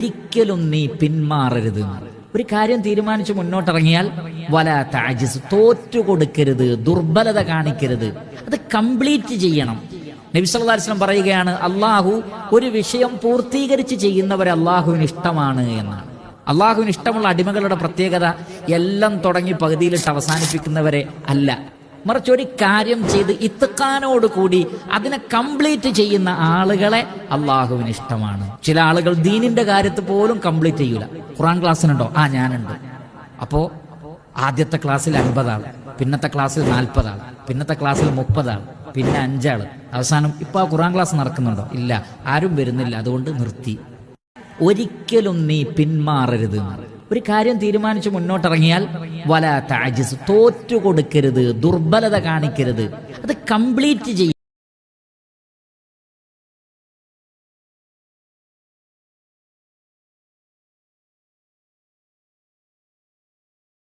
ഒരിക്കലും നീ പിന്മാറരുത്. ഒരു കാര്യം തീരുമാനിച്ച് മുന്നോട്ടിറങ്ങിയാൽ വല താജിസ് തോറ്റു കൊടുക്കരുത് ദുർബലത കാണിക്കരുത്. അത് കംപ്ലീറ്റ് ചെയ്യണം. നബിസ്വല്ലാസ്ലം പറയുകയാണ് അള്ളാഹു ഒരു വിഷയം പൂർത്തീകരിച്ച് ചെയ്യുന്നവരെ അള്ളാഹുവിന് ഇഷ്ടമാണ് എന്നാണ്. അള്ളാഹുവിന് ഇഷ്ടമുള്ള അടിമകളുടെ പ്രത്യേകത എല്ലാം തുടങ്ങി പകുതിയിലിട്ട് അവസാനിപ്പിക്കുന്നവരെ അല്ല. മറിച്ച് ഒരു കാര്യം ചെയ്ത് ഇത്തക്കാനോട് കൂടി അതിനെ കംപ്ലീറ്റ് ചെയ്യുന്ന ആളുകളെ അള്ളാഹുവിന് ഇഷ്ടമാണ്. ചില ആളുകൾ ദീനിന്റെ കാര്യത്തിൽ പോലും കംപ്ലീറ്റ് ചെയ്യൂല. ഖുറാൻ ക്ലാസ്സിനുണ്ടോ? ആ ഞാനുണ്ട്. അപ്പോ ആദ്യത്തെ ക്ലാസ്സിൽ അൻപതാൾ പിന്നത്തെ ക്ലാസ്സിൽ നാൽപ്പതാൾ പിന്നത്തെ ക്ലാസ്സിൽ മുപ്പതാൾ പിന്നെ അഞ്ചാൾ. അവസാനം ഇപ്പൊ ആ ഖുറാൻ ക്ലാസ് നടക്കുന്നുണ്ടോ? ഇല്ല. ആരും വരുന്നില്ല. അതുകൊണ്ട് നിർത്തി. ഒരിക്കലും നീ പിന്മാറരുത് ഒരു കാര്യം തീരുമാനിച്ച് മുന്നോട്ടിറങ്ങിയാൽ വല താജിസ് തോറ്റു കൊടുക്കരുത് ദുർബലത കാണിക്കരുത്. അത് കംപ്ലീറ്റ് ചെയ്യും.